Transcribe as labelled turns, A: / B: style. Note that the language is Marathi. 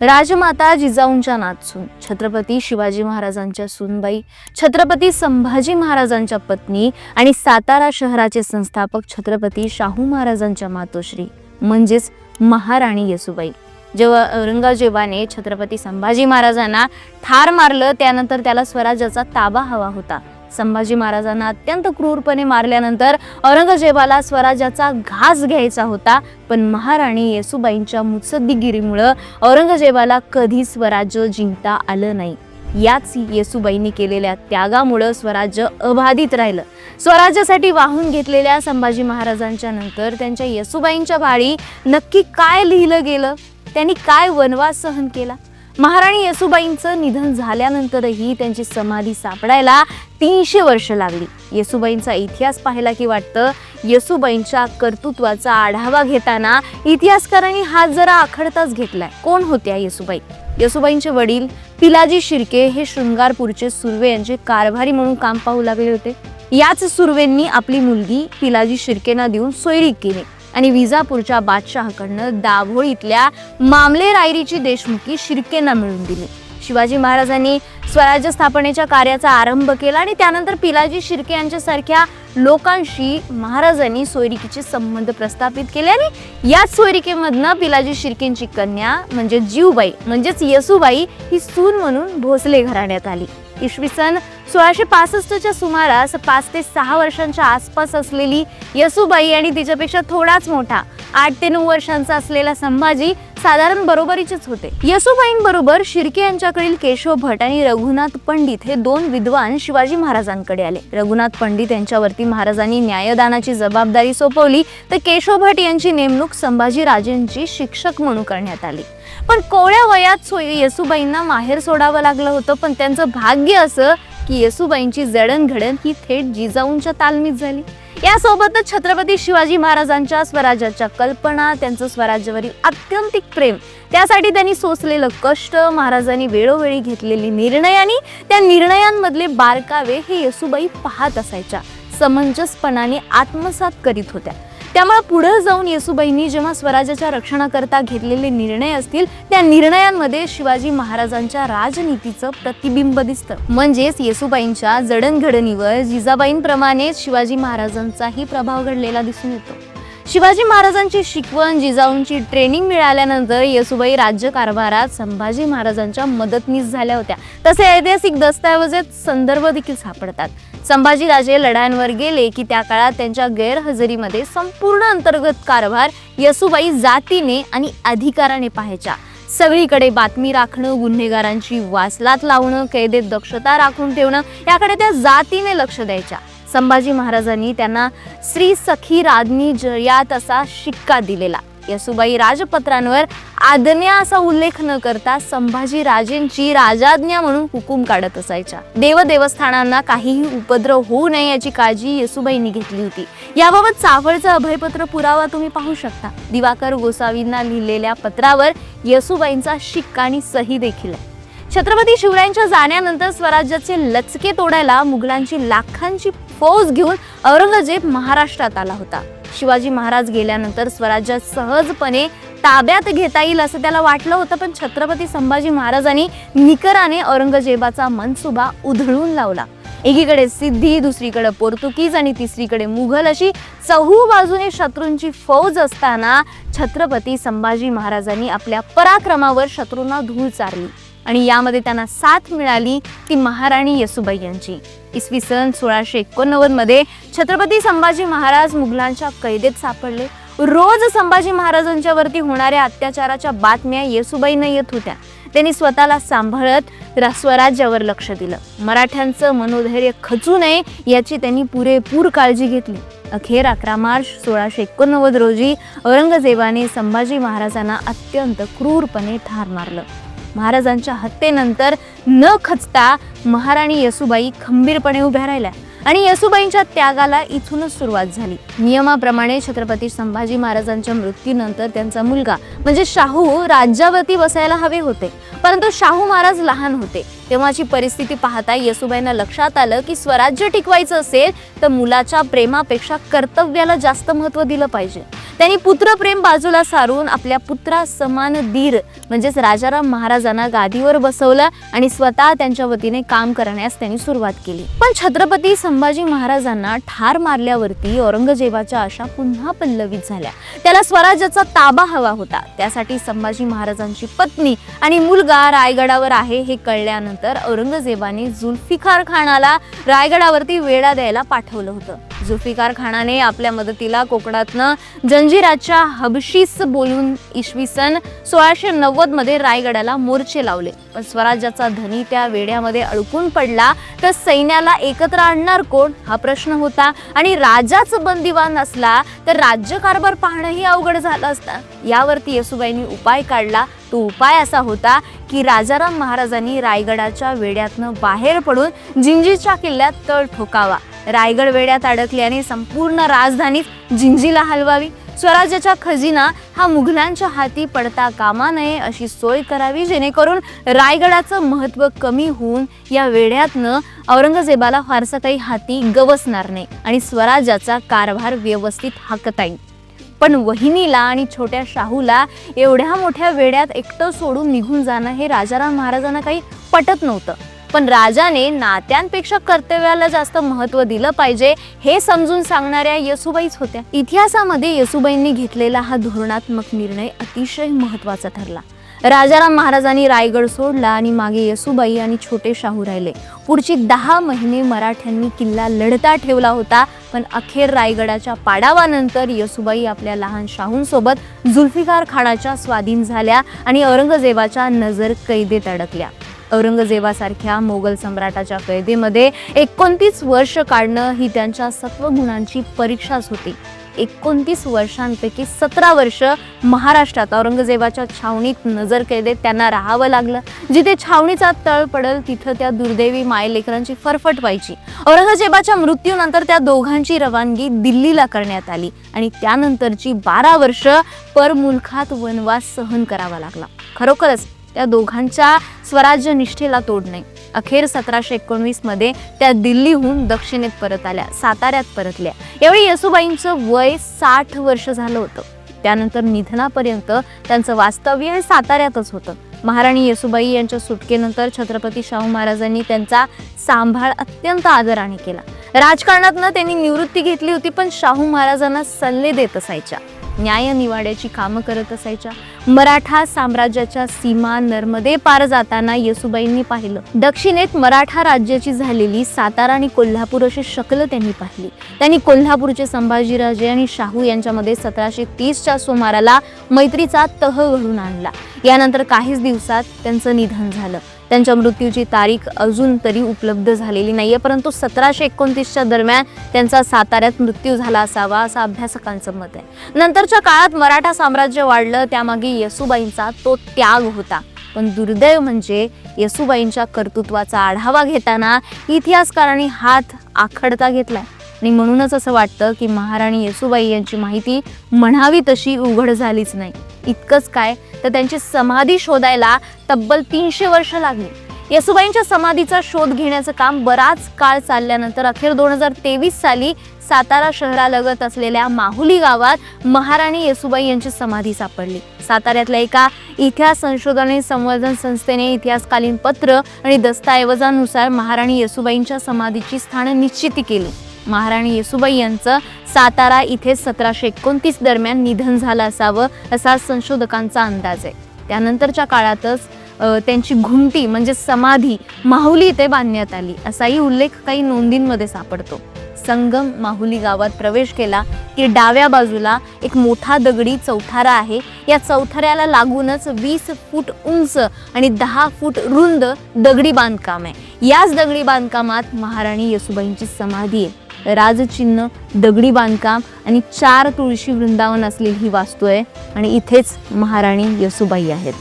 A: राजमाता जिजाऊंच्या नातसून छत्रपती शिवाजी महाराजांच्या सूनबाई छत्रपती संभाजी महाराजांच्या पत्नी आणि सातारा शहराचे संस्थापक छत्रपती शाहू महाराजांच्या मातोश्री म्हणजेच महाराणी येसुबाई. जेव्हा औरंगजेबाने छत्रपती संभाजी महाराजांना ठार मारलं त्यानंतर त्याला स्वराज्याचा ताबा हवा होता. संभाजी महाराजांना अत्यंत क्रूरपणे मारल्यानंतर औरंगजेबाला स्वराज्याचा घास घ्यायचा होता. पण महाराणी येसुबाईंच्या मुत्सद्दीगिरीमुळं औरंगजेबाला कधी स्वराज्य जिंकता आलं नाही. याच येसुबाईंनी केलेल्या त्यागामुळं स्वराज्य अबाधित राहिलं. स्वराज्यासाठी वाहून घेतलेल्या संभाजी महाराजांच्या नंतर त्यांच्या येसुबाईंच्या बाळी नक्की काय लिहिलं गेलं? त्यांनी काय वनवास सहन केला? महाराणी येसुबाईंचं निधन झाल्यानंतरही त्यांची समाधी सापडायला तीनशे वर्ष लागली. येसुबाईंचा इतिहास पाहिला की वाटतं येसुबाईंच्या कर्तृत्वाचा आढावा घेताना इतिहासकारांनी हात जरा आखडताच घेतलाय. कोण होत्या येसुबाई? येसुबाईंचे वडील पिलाजी शिर्के हे शृंगारपूरचे सुर्वे यांचे कारभारी म्हणून काम पाहू लागले होते. याच सुर्वेंनी आपली मुलगी पिलाजी शिर्केना देऊन सोयरीक केली. आणि विजापूरच्या बादशहाकडनं दाभोळीतल्या मामले रायरीची देशमुखी शिर्केंना मिळून दिली. शिवाजी महाराजांनी स्वराज्य स्थापनेच्या कार्याचा आरंभ केला आणि त्यानंतर पिलाजी शिर्के यांच्यासारख्या लोकांशी महाराजांनी सोयरिकीचे संबंध प्रस्थापित केले आणि याच सोयरिकेमधनं पिलाजी शिर्केंची कन्या म्हणजे जीवबाई म्हणजेच येसूबाई ही सून म्हणून भोसले घराण्यात आली. इसवी सन सोळाशे पासष्टच्या सुमारास पाच ते सहा वर्षांच्या आसपास असलेली यसुबाई आणि तिच्यापेक्षा थोडाच मोठा आठ ते नऊ वर्षांचा असलेला संभाजी साधारण बरोबरीचेच होते. यसुबाईंबरोबर शिर्के यांच्याकडील केशव भट आणि रघुनाथ पंडित हे दोन विद्वान शिवाजी महाराजांकडे आले. रघुनाथ पंडित यांच्यावरती महाराजांनी न्यायदानाची जबाबदारी सोपवली तर केशव भट यांची नेमणूक संभाजी राजेंची शिक्षक म्हणून करण्यात आली. पण कोवळ्या वयात सोय येसुबाईंना माहेर सोडावं लागलं होतं पण त्यांचं भाग्य असं की येसुबाईंची जडणघडण ही थेट जिजाऊंच्या तालमीत झाली. यासोबतच छत्रपती शिवाजी महाराजांच्या स्वराज्याच्या कल्पना त्यांचं स्वराज्यावरील आत्यंतिक प्रेम त्यासाठी त्यांनी सोसलेलं कष्ट महाराजांनी वेळोवेळी घेतलेले निर्णय आणि त्या निर्णयांमधले बारकावे हे येसुबाई पाहत असायच्या. समंजसपणाने आत्मसात करीत होत्या. त्यामुळे पुढे जाऊन येसुबाईंनी जेव्हा स्वराज्याच्या रक्षणाकरता घेतलेले निर्णय असतील त्या निर्णयांमध्ये शिवाजी महाराजांच्या राजनीतीचं प्रतिबिंब दिसतं. म्हणजेच येसुबाईंच्या जडणघडणीवर जिजाबाईंप्रमाणेच शिवाजी महाराजांचाही प्रभाव घडलेला दिसून येतो. शिवाजी महाराजांची शिकवण जिजाऊंची ट्रेनिंग मिळाल्यानंतर येसुबाई राज्यकारभारात संभाजी महाराजांच्या मदतनीस झाल्या होत्या. तसे ऐतिहासिक दस्तऐवजेत संदर्भ देखील सापडतात. संभाजीराजे लढायांवर गेले की त्या काळात त्यांच्या गैरहजेरीमध्ये संपूर्ण अंतर्गत कारभार येसुबाई जातीने आणि अधिकाराने पाहायच्या. सगळीकडे बातमी राखणं गुन्हेगारांची वासलात लावणं कैदेत दक्षता राखून ठेवणं याकडे त्या जातीने लक्ष द्यायच्या. संभाजी महाराजांनी त्यांना श्री सखी राजनी जयात असा शिक्का दिलेला. यसूबाई राजपत्रांवर आज्ञा असा उल्लेख न करता संभाजी राजेंची राजाज्ञा म्हणून हुकूम काढत असायच्या. देव देवस्थानांना काहीही उपद्रव होऊ नये याची काळजी येसुबाईंनी घेतली होती. याबाबत चाफळचं अभयपत्र पुरावा तुम्ही पाहू शकता. दिवाकर गोसावींना लिहिलेल्या पत्रावर येसुबाईंचा शिक्का आणि सही देखील आहे. छत्रपती शिवरायांच्या जाण्यानंतर स्वराज्याचे लचके तोडायला मुघलांची लाखांची फौज घेऊन औरंगजेब महाराष्ट्रात आला होता. शिवाजी महाराज गेल्यानंतर स्वराज्यात सहजपणे ताब्यात घेता येईल असं त्याला वाटलं होतं पण छत्रपती संभाजी महाराजांनी निकराने औरंगजेबाचा मनसुबा उधळून लावला. एकीकडे सिद्धी दुसरीकडे पोर्तुगीज आणि तिसरीकडे मुघल अशी चहू बाजूने शत्रूंची फौज असताना छत्रपती संभाजी महाराजांनी आपल्या पराक्रमावर शत्रूंना धूळ चारली. आणि यामध्ये त्यांना साथ मिळाली ती महाराणी येसुबाई यांची. इसवी सन सोळाशे एकोणनव्वदमध्ये छत्रपती संभाजी महाराज मुघलांच्या कैदेत सापडले. रोज संभाजी महाराजांच्या वरती होणाऱ्या अत्याचाराच्या बातम्या येसुबाईनं येत होत्या. त्यांनी स्वतःला सांभाळत स्वराज्यावर लक्ष दिलं. मराठ्यांचं मनोधैर्य खचू नये याची त्यांनी पुरेपूर काळजी घेतली. अखेर अकरा मार्च सोळाशे एकोणनव्वद रोजी औरंगजेबाने संभाजी महाराजांना अत्यंत क्रूरपणे ठार मारलं. महाराजांच्या हत्येनंतर न खचता महाराणी येसुबाई खंबीरपणे उभ्या राहिल्या आणि येसुबाईंच्या त्यागाला इथूनच सुरुवात झाली. नियमाप्रमाणे छत्रपती संभाजी महाराजांच्या मृत्यूनंतर त्यांचा मुलगा म्हणजे शाहू राज्यावरती बसायला हवे होते. परंतु शाहू महाराज लहान होते. तेव्हाची परिस्थिती पाहता येसुबाईंना लक्षात आलं की स्वराज्य टिकवायचं असेल तर मुलाच्या प्रेमापेक्षा कर्तव्याला जास्त महत्त्व दिलं पाहिजे. त्यांनी पुत्रप्रेम बाजूला सारून आपल्या पुत्रा समान धीर म्हणजेच राजाराम महाराजांना गादीवर बसवलं आणि स्वतः त्यांच्या वतीने काम करण्यास त्यांनी सुरुवात केली. पण छत्रपती संभाजी महाराजांना ठार मारल्यावरती औरंगजेबाच्या आशा पुन्हा पल्लवित झाल्या. त्याला स्वराज्याचा ताबा हवा होता. त्यासाठी संभाजी महाराजांची पत्नी आणि मुलगा रायगडावर आहे हे कळल्यानंतर औरंगजेबाने जुल्फिकार खानाला रायगडावरती वेढा द्यायला पाठवलं होतं. जुल्फिकार खानाने आपल्या मदतीला कोकणातनं जंजिराच्या हबशीस बोलून इसवी सन सोळाशे नव्वदमध्ये रायगडाला मोर्चे लावले. पण स्वराज्याचा धनी त्या वेड्यामध्ये अडकून पडला तर सैन्याला एकत्र आणणार कोण? हा प्रश्न होता. आणि राजाच बंदिवान असला तर राज्यकारभार पाहणंही अवघड झालं असतं. यावरती येसुबाईंनी उपाय काढला. तो उपाय असा होता की राजाराम महाराजांनी रायगडाच्या वेड्यातनं बाहेर पडून जिंजीच्या किल्ल्यात तळ ठोकावा. रायगड वेड्यात अडकल्याने संपूर्ण राजधानी जिंजीला हलवावी. स्वराज्याचा खजिना हा मुघलांच्या हाती पडता कामा नये अशी सोय करावी जेणेकरून रायगडाचं महत्त्व कमी होऊन या वेड्यातनं औरंगजेबाला फारसं काही हाती गवसणार नाही आणि स्वराज्याचा कारभार व्यवस्थित हाकता येईल. पण वहिनीला आणि छोट्या शाहूला एवढ्या मोठ्या वेड्यात एकटं सोडून निघून जाणं हे राजाराम महाराजांना काही पटत नव्हतं. पण राजाने नात्यांपेक्षा कर्तव्याला जास्त महत्त्व दिलं पाहिजे हे समजून सांगणाऱ्या येसुबाईच होत्या. इतिहासामध्ये येसुबाईंनी घेतलेला हा धोरणात्मक निर्णय अतिशय महत्त्वाचा ठरला. राजाराम महाराजांनी रायगड सोडला आणि मागे येसुबाई आणि छोटे शाहू राहिले. पुढची दहा महिने मराठ्यांनी किल्ला लढता ठेवला होता पण अखेर रायगडाच्या पाडावानंतर येसुबाई आपल्या लहान शाहूंसोबत जुल्फिकार खानाच्या स्वाधीन झाल्या आणि औरंगजेबाच्या नजर कैदेत अडकल्या. औरंगजेबासारख्या मोगल सम्राटाच्या कैदेमध्ये एकोणतीस वर्ष काढणं ही त्यांच्या सत्वगुणांची परीक्षाच होती. एकोणतीस वर्षांपैकी सतरा वर्ष महाराष्ट्रात औरंगजेबाच्या छावणीत नजर कैदेत त्यांना राहावं लागलं. जिथे छावणीचा तळ पडल तिथं त्या दुर्दैवी मायलेकरांची फरफट व्हायची. औरंगजेबाच्या मृत्यूनंतर त्या दोघांची रवानगी दिल्लीला करण्यात आली आणि त्यानंतरची बारा वर्ष परमुलखात वनवास सहन करावा लागला. खरोखरच त्या दोघांच्या स्वराज्य निष्ठेला तोड नाही. अखेर सतराशे एकोणवीसमध्ये त्या दिल्लीहून दक्षिणेत परत आल्या साताऱ्यात परतल्या यावेळी येसुबाईंचं वय साठ वर्ष झालं होतं. त्यानंतर निधनापर्यंत त्यांचं वास्तव्य हे साताऱ्यातच होतं. महाराणी येसुबाई यांच्या सुटकेनंतर छत्रपती शाहू महाराजांनी त्यांचा सांभाळ अत्यंत आदराने केला. राजकारणातनं त्यांनी निवृत्ती घेतली होती पण शाहू महाराजांना सल्ले देत असायच्या. न्याय निवाड्याची कामं करत असायच्या. मराठा साम्राज्याच्या सीमा नर्मदे पार जाताना येसुबाईंनी पाहिलं. दक्षिणेत मराठा राज्याची झालेली सातारा आणि कोल्हापूर अशी शकलं त्यांनी पाहिली. त्यांनी कोल्हापूरचे संभाजीराजे आणि शाहू यांच्यामध्ये सतराशे तीसच्या सुमाराला मैत्रीचा तह घडून आणला. यानंतर काहीच दिवसात त्यांचं निधन झालं. त्यांच्या मृत्यूची तारीख अजून तरी उपलब्ध झालेली नाही आहे परंतु सतराशे एकोणतीसच्या दरम्यान त्यांचा साताऱ्यात मृत्यू झाला असावा असं अभ्यासकांचं मत आहे. नंतरच्या काळात मराठा साम्राज्य वाढलं त्यामागे येसुबाईंचा तो त्याग होता. पण दुर्दैव म्हणजे येसुबाईंच्या कर्तृत्वाचा आढावा घेताना इतिहासकारांनी हात आखडता घेतलाय. आणि म्हणूनच असं वाटतं की महाराणी येसुबाई यांची माहिती म्हणावी तशी उघड झालीच नाही. इतकंच काय तर त्यांची समाधी शोधायला तब्बल तीनशे वर्ष लागली. येसुबाईंच्या समाधीचा शोध घेण्याचं काम बराच काळ चालल्यानंतर अखेर दोन हजार तेवीस साली सातारा शहरालगत असलेल्या माहुली गावात महाराणी येसुबाई यांची समाधी सापडली. साताऱ्यातल्या एका इतिहास संशोधन आणि संवर्धन संस्थेने इतिहासकालीन पत्र आणि दस्तऐवजानुसार महाराणी येसुबाईंच्या समाधीची स्थानं निश्चिती केली. महाराणी येसुबाई यांचं सातारा इथे सतराशे एकोणतीस दरम्यान निधन झालं असावं असा संशोधकांचा अंदाज आहे. त्यानंतरच्या काळातच त्यांची घुमटी म्हणजे समाधी माहुली इथे बांधण्यात आली असाही उल्लेख काही नोंदींमध्ये सापडतो. संगम माहुली गावात प्रवेश केला की डाव्या बाजूला एक मोठा दगडी चौथारा आहे. या चौथाऱ्याला लागूनच वीस फूट उंच आणि दहा फूट रुंद दगडी बांधकाम आहे. याच दगडी बांधकामात महाराणी येसुबाईंची समाधी आहे. राजचिन्ह दगडी बांधकाम आणि चार तुळशी वृंदावन असलेली ही वास्तू आहे. आणि इथेच महाराणी यसूबाई आहेत.